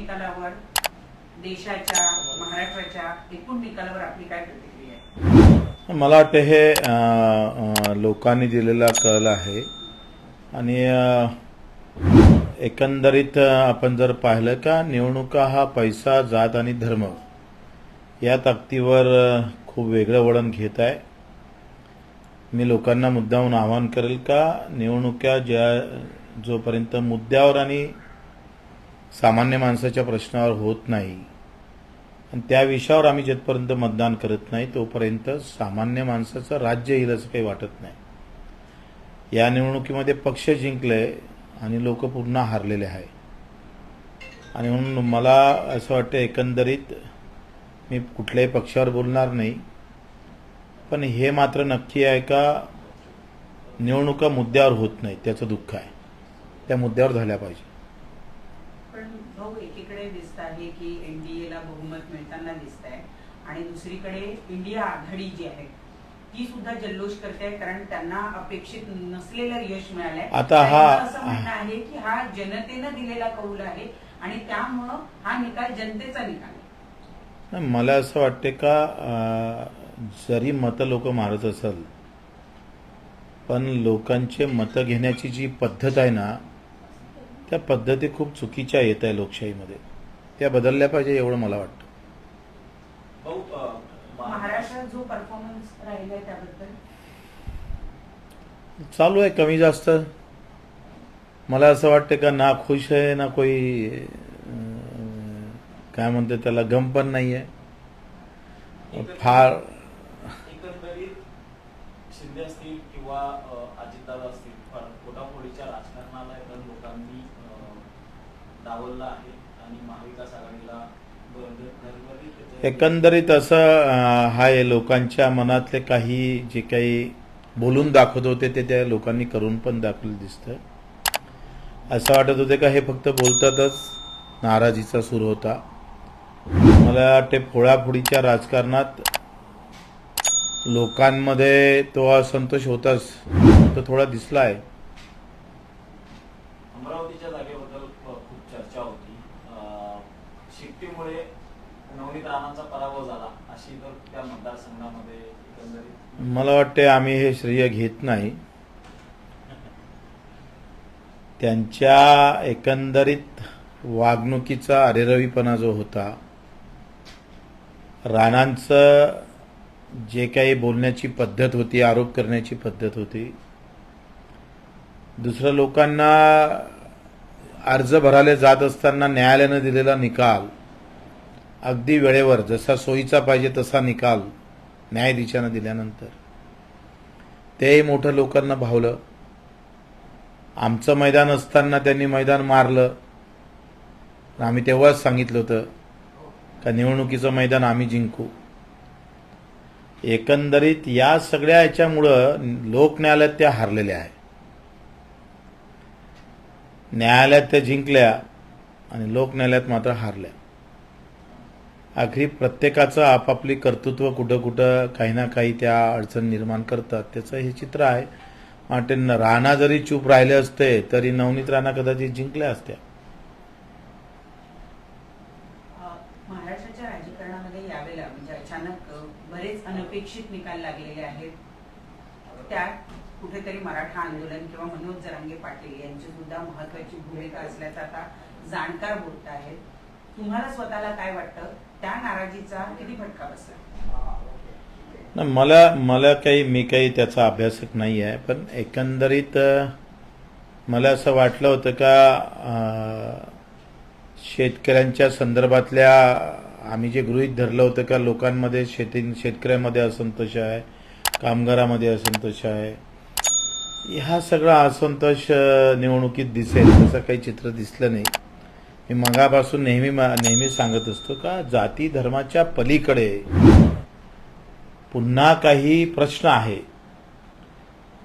निकालावर देशाच्या महाराष्ट्राच्या एकूण निकालावर आपली काय प्रतिक्रिया आहे? मला वाटतं हे लोकांनी दिलेला कल आहे. आणि एकंदरीत आपण जर पाहिलं का निवडणुका हा पैसा जात आणि धर्म या ताकदीवर खूप वेगळं वळण घेत आहे. मी लोकांना मुद्दाहून आवाहन करेल का निवडणुका ज्या जोपर्यंत मुद्द्यावर आणि सामान्य माणसाच्या प्रश्नावर होत नाही. आणि त्या विषयावर आम्ही जिथपर्यंत मतदान करत नाही तोपर्यंत सामान्य माणसाचं राज्य येईल असं काही वाटत नाही. या निवडणुकीमध्ये पक्ष जिंकले आणि लोक पुन्हा हारलेले आहे. आणि म्हणून मला असं वाटतं एकंदरीत मी कुठल्याही पक्षावर बोलणार नाही. पण हे मात्र नक्की आहे का निवडणुका मुद्द्यावर होत नाही त्याचं दुःख आहे. त्या मुद्द्यावर झाल्या पाहिजे पण भाऊ एकीकडे दिसत आहे की एनडीएला बहुमत मिळताना दिसत आहे आणि दुसरीकडे इंडिया आघाडी जी आहे ती सुद्धा जल्लोष करते कारण त्यांना अपेक्षित नसलेलं यश मिळालंय. आता हा- असं म्हणणं आहे की हा जनतेनं दिलेला कौल आहे आणि त्यामुळं हा निकाल जनतेचा निकाल आहे. मला असं वाटते का जरी मतं लोक मारत असेल पण लोकांचे मतं घेण्याची जी पद्धत आहे ना त्या पद्धती खूप चुकीच्या येत आहे लोकशाहीमध्ये. त्या बदलल्या पाहिजे एवढं मला वाटतं. महाराष्ट्रात जो परफॉर्मन्स त्याबद्दल? चालू आहे कमी जास्त. मला असं वाटतं का ना खुश आहे ना कोई काय म्हणते त्याला गम पण नाही आहे फार शिंदे असतील किंवा अजितदादा असतील राजकारणाला एकदम लोकांनी अ, डावललं आहे. एकंदरीत असं हाय लोकांच्या मनातले काही जे काही बोलून दाखवत होते ते त्या लोकांनी करून पण दाखवलं दिसतं असं वाटत होते का हे फक्त बोलतातच नाराजीचा सूर होता? मला वाटते फोडाफोडीच्या राजकारणात लोकांमध्ये तो असंतोष होताच तो थोडा दिसला आहे अमरावतीच्या जागेबद्दल अ, खूप चर्चा होती अ, शिट्टीमुळे नवनीत राणांचा पराभव झाला अशी तर त्या मतदारसंघामध्ये एकंदरीत? मला वाटते आम्ही हे श्रेय घेत नाही. त्यांच्या एकंदरीत वागणुकीचा अरेरवीपणा जो होता राणांचं जे काही बोलण्याची पद्धत होती आरोप करण्याची पद्धत होती दुसऱ्या लोकांना अर्ज भरायला जात असताना न्यायालयानं दिलेला निकाल अगदी वेळेवर जसा सोयीचा पाहिजे तसा निकाल न्यायाधीशानं दिल्यानंतर. तेही मोठं लोकांना भावलं. आमचं मैदान असताना त्यांनी मैदान मारलं. आम्ही तेव्हाच सांगितलं होतं का निवडणुकीचं मैदान आम्ही जिंकू. एकंदरीत या सगळ्या याच्यामुळं लोक न्यायालयात त्या हारलेल्या आहे न्यायालयात त्या जिंकल्या आणि लोक न्यायालयात मात्र हारल्या. आखरी प्रत्येकाचं आपापली कर्तृत्व कुठं कुठं काही ना काही त्या अडचण निर्माण करतात. त्याचं हे चित्र आहे. वाटते राणा जरी चूप राहिले असते तरी नवनीत राणा कदाचित जिंकल्या असत्या महाराष्ट्राच्या राजकारणामध्ये यावेळेला म्हणजे अचानक बरेच अनपेक्षित निकाल लागलेले आहेत. त्यात कुठेतरी मराठा आंदोलन किंवा मनोज जरांगे पाटील यांची सुद्धा महत्वाची भूमिका असल्याचा आता जाणकार बोलत आहेत तुम्हाला स्वतःला काय वाटतं? त्या नाराजीचा किती फटका बसला? मला मला काही मी काही त्याचा अभ्यासक नाही आहे पण एकंदरीत मला असं वाटलं होतं का शेतकऱ्यांच्या संदर्भातल्या आम्ही जे गृहीत धरलं होतं का लोकांमध्ये शेती शेतकऱ्यामध्ये असंतोष आहे कामगारामध्ये असंतोष आहे हा सगळा असंतोष निवडणुकीत दिसेल असं काही चित्र दिसलं नाही. मी मगापासून नेहमी नेहमी सांगत असतो का जाती धर्माच्या पलीकडे पुन्हा काही प्रश्न आहे.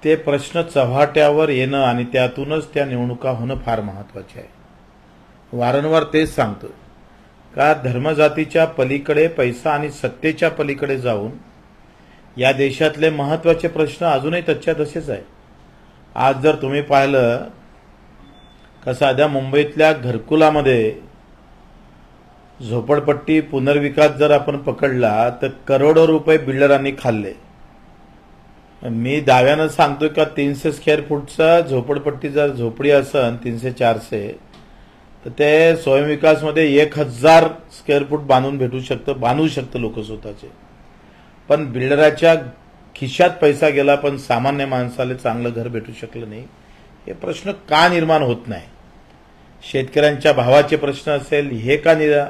ते प्रश्न चव्हाट्यावर येणं आणि त्यातूनच त्या निवडणुका होणं फार महत्त्वाचे आहे. वारंवार तेच सांगतो का धर्मजातीच्या पलीकडे पैसा आणि सत्तेच्या पलीकडे जाऊन या देशातले महत्त्वाचे प्रश्न अजूनही तच्च्या तसेच आहे. आज जर तुम्ही पाहिलं का साध्या मुंबईतल्या घरकुलामध्ये झोपडपट्टी पुनर्विकास जर आपण पकडला तर करोडो रुपये बिल्डरांनी खाल्ले. मी दाव्यानं सांगतोय का तीनशे स्क्वेअर फूटचा झोपडपट्टी जर झोपडी असन तीनशे चारशे तर ते स्वयंविकासमध्ये एक हजार स्क्वेअर फूट बांधून भेटू शकतं बांधू शकतं लोक स्वतःचे. पण बिल्डराच्या खिशात पैसा गेला पण सामान्य माणसाला चांगलं घर भेटू शकलं नाही. हे प्रश्न का निर्माण होत नाही? शेतकऱ्यांच्या भावाचे प्रश्न असेल हे का निरा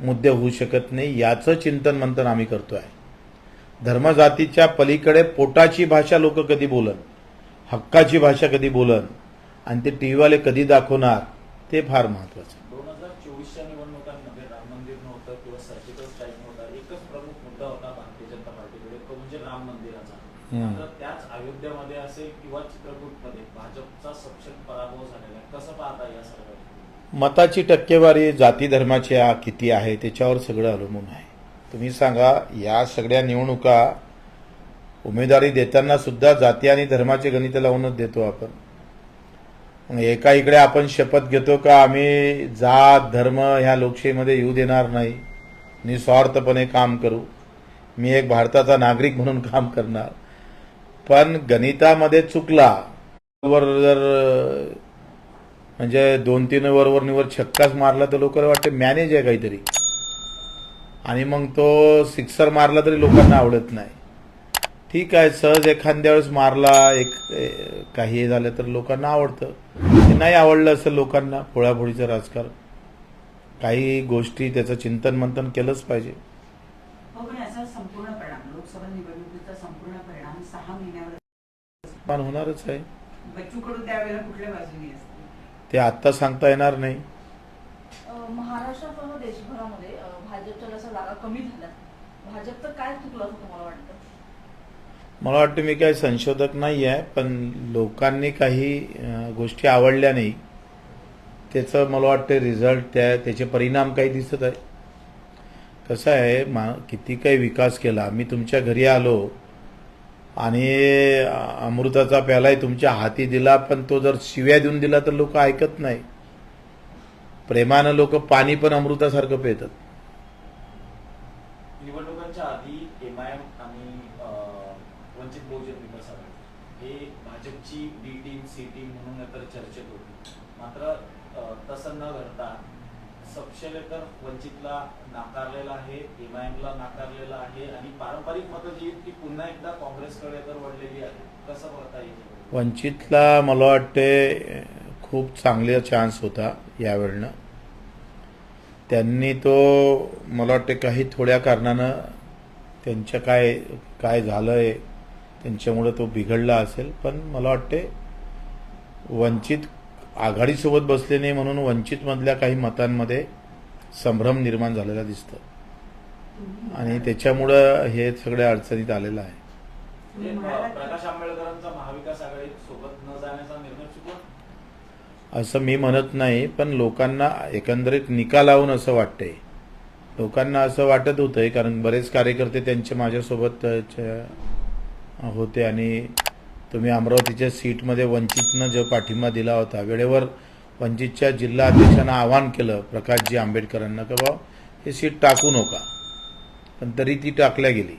मुद्दे होऊ शकत नाही याचं चिंतन मंथन आम्ही करतोय. धर्मजातीच्या पलीकडे पोटाची भाषा लोक कधी बोलन हक्काची भाषा कधी बोलन आणि ते टीव्हीवाले कधी दाखवणार ते फार महत्वाचं दोन हजार चोवीसच्या निवडणुकांमध्ये राम मंदिर नव्हतं किंवा सर्जिकल स्ट्राईक नव्हता एकच प्रमुख मुद्दा होता भारतीय जनता पार्टीकडे तो म्हणजे त्याच अयोध्यामध्ये असेल किंवा चित्रकूटमध्ये भाजपचा सपशेल पराभव झालेला आहे कसं पाहता या सर्व मताची टक्केवारी जाती धर्माच्या किती आहे त्याच्यावर सगळं अवलंबून आहे. तुम्ही सांगा या सगळ्या निवडणुका उमेदवारी देताना सुद्धा जाती आणि धर्माचे गणित लावूनच देतो आपण. मग एका इकडे आपण शपथ घेतो का आम्ही जात धर्म ह्या लोकशाहीमध्ये येऊ देणार नाही. निस्वार्थपणे काम करू. मी एक भारताचा नागरिक म्हणून काम करणार. पण गणितामध्ये चुकला. वर जर म्हणजे दोन तीन ओव्हरवर निवर छक्काच मारला तर लोकांना वाटते मॅनेज आहे काहीतरी. आणि मग तो सिक्सर मारला तरी लोकांना आवडत नाही. ठीक आहे सहज एखाद्या वेळेस मारला एक काही हे झालं तर लोकांना आवडतं. ते नाही आवडलं असेल लोकांना पोळापोळीचं राजकारण. काही गोष्टी त्याचं चिंतन मंथन केलंच पाहिजे. हो होणारच आहे. ते आत्ता सांगता येणार नाही. अ, महाराष्ट्रासह देशभरामध्ये अ, भाजपच्या जसं जागा कमी झाल्या भाजप तर काय चुकलं असं तुम्हाला वाटतं? मला वाटतं मी काही संशोधक नाही आहे पण लोकांनी काही गोष्टी आवडल्या नाही. त्याचं मला वाटतं रिझल्ट त्या त्याचे परिणाम काही दिसत आहे. कसं आहे मा किती काही विकास केला. मी तुमच्या घरी आलो. आणि अमृताचा प्यालाही तुमच्या हाती दिला पण तो जर शिव्या देऊन दिला तर लोक ऐकत नाही. प्रेमानं लोक पाणी पण अमृतासारखं पितात. निवडणुकांच्या आधी एम आय एम आणि वंचित बहुजन विकास आघाडी हे भाजपची बी टीम सी टीम म्हणून तर चर्चेत होती. मात्र तसं न घडता सपशेलेकर वंचितला नाकारलेला आहे एमआयएमला नाकारलेला आहे आणि पारंपरिक मतं जी आहेत ती पुन्हा एकदा काँग्रेसकडे तर वळलेली आहे कसं बघता येईल? वंचितला मला वाटते खूप चांगला चान्स होता यावेळनं. त्यांनी तो मला वाटते काही थोड्या कारणानं त्यांच्या काय काय झालं आहे त्यांच्यामुळं तो बिघडला असेल. पण मला वाटते वंचित आघाडीसोबत बसले नाही म्हणून वंचितमधल्या काही मतांमध्ये संभ्रम निर्माण झालेला दिसतं. आणि त्याच्यामुळं हे सगळ्या अडचणीत आलेलं आहे. म्हणजे, असं मी म्हणत नाही पण लोकांना एकंदरीत निकालावून असं वाटतंय. लोकांना असं वाटत होतंय कारण बरेच कार्यकर्ते त्यांचे माझ्यासोबत होते आणि तुम्ही अमरावतीच्या सीटमध्ये वंचितनं जो पाठिंबा दिला होता वेळेवर वंचितच्या जिल्हा अध्यक्षांना आवाहन केलं प्रकाशजी आंबेडकरांना की बा हे सीट टाकू नका. पण तरी ती टाकल्या गेली.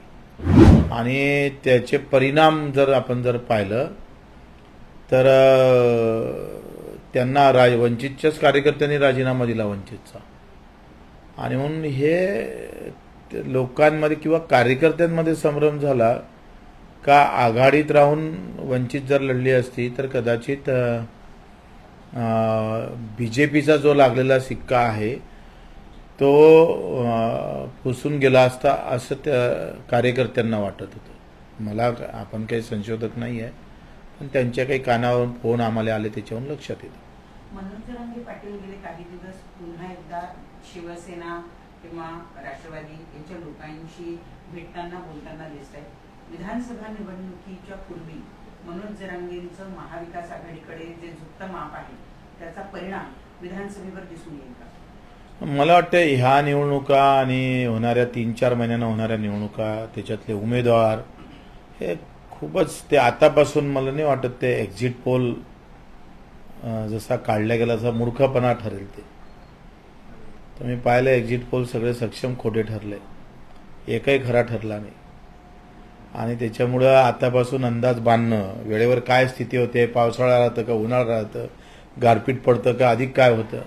आणि त्याचे परिणाम जर आपण जर पाहिलं तर त्यांना राज वंचितच्याच कार्यकर्त्यांनी राजीनामा दिला वंचितचा. आणि म्हणून हे लोकांमध्ये किंवा कार्यकर्त्यांमध्ये संभ्रम झाला का आघाडीत राहून वंचित जर लढली असती तर कदाचित बी जे पीचा जो लागलेला सिक्का आहे तो पुसून गेला असता असं त्या कार्यकर्त्यांना वाटत होतं. मला आपण काही संशोधक नाही आहे पण त्यांच्या काही कानावरून फोन आम्हाला आले त्याच्यावरून लक्षात येतं. मनोज पाटील गेले काही दिवस पुन्हा एकदा शिवसेना किंवा राष्ट्रवादी यांच्या लोकांशी भेटताना बोलताना दिसत आहे विधानसभा निवडणुकीच्या पूर्वी मनोज जरांगेंचं महाविकास आघाडीकडे जे झुकतं माप आहे त्याचा परिणाम विधानसभेवर दिसून येईल का? मला वाटतं ह्या निवडणुका आणि होणाऱ्या तीन चार महिन्यानं होणाऱ्या निवडणुका त्याच्यातले उमेदवार हे खूपच ते आतापासून मला नाही वाटत ते एक्झिट पोल जसा काढला गेला असा मूर्खपणा ठरेल ते. तर मी पाहिलं एक्झिट पोल सगळे सक्षम खोटे ठरले. एकही खरा ठरला नाही. आणि त्याच्यामुळं आतापासून अंदाज बांधणं वेळेवर काय स्थिती होते पावसाळा राहतं का उन्हाळा राहतं गारपीट पडतं का अधिक काय होतं?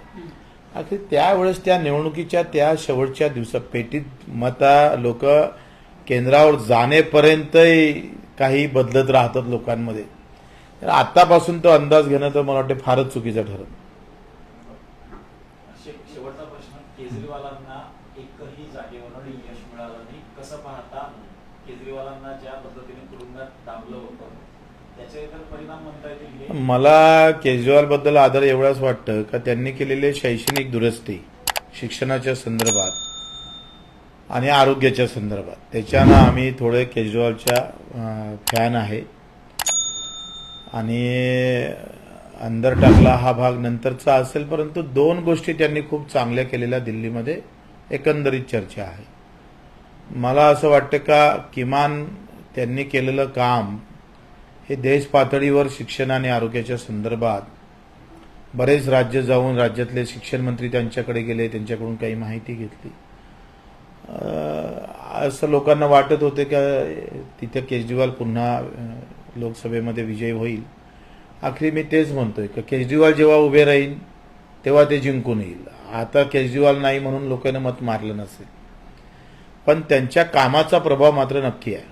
अखेर त्यावेळेस त्या निवडणुकीच्या त्या शेवटच्या दिवसात पेटीत मता लोक केंद्रावर जाणेपर्यंतही काही बदलत राहतात लोकांमध्ये. तर आतापासून तो अंदाज घेणं तर मला वाटतं फारच चुकीचं ठरत शे- शेवटचा प्रश्न केजरीवालांना एकही जागेवर यश मिळालं नाही कसं पाहता केजरीवालांना ज्या पद्धतीने तुरुंगात दाबलं होतं त्याचे तर परिणाम म्हणता येतील हे मला केजरीवालबद्दल आदर एवढाच वाटतं का त्यांनी केलेले शैक्षणिक दुरुस्ती शिक्षणाच्या संदर्भात आणि आरोग्याच्या संदर्भात. त्याच्यानं आम्ही थोडे केजरीवालच्या फॅन आहे. आणि अंदर टाकला हा भाग नंतरचा असेल परंतु दोन गोष्टी त्यांनी खूप चांगल्या केलेल्या दिल्लीमध्ये एकंदरीत चर्चा आहे. मला असं वाटतं का किमान त्यांनी केलेलं काम हे देश पातळीवर शिक्षण आणि आरोग्याच्या संदर्भात बरेच राज्य जाऊन राज्यातले शिक्षण मंत्री त्यांच्याकडे गेले त्यांच्याकडून काही माहिती घेतली. असं लोकांना वाटत होते का तिथे केजरीवाल पुन्हा लोकसभेमध्ये विजयी होईल. आखरी मी तेच म्हणतोय का केजरीवाल जेव्हा उभे राहील तेव्हा ते जिंकून येईल. आता केजरीवाल नाही म्हणून लोकांना मत मारलं नसेल. पण त्यांच्या कामाचा प्रभाव मात्र नक्की आहे.